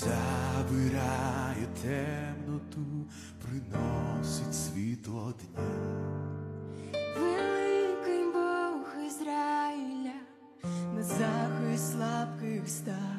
Забирає темноту, приносить світло дня. Великий Бог Ізраїля, на захист слабких став.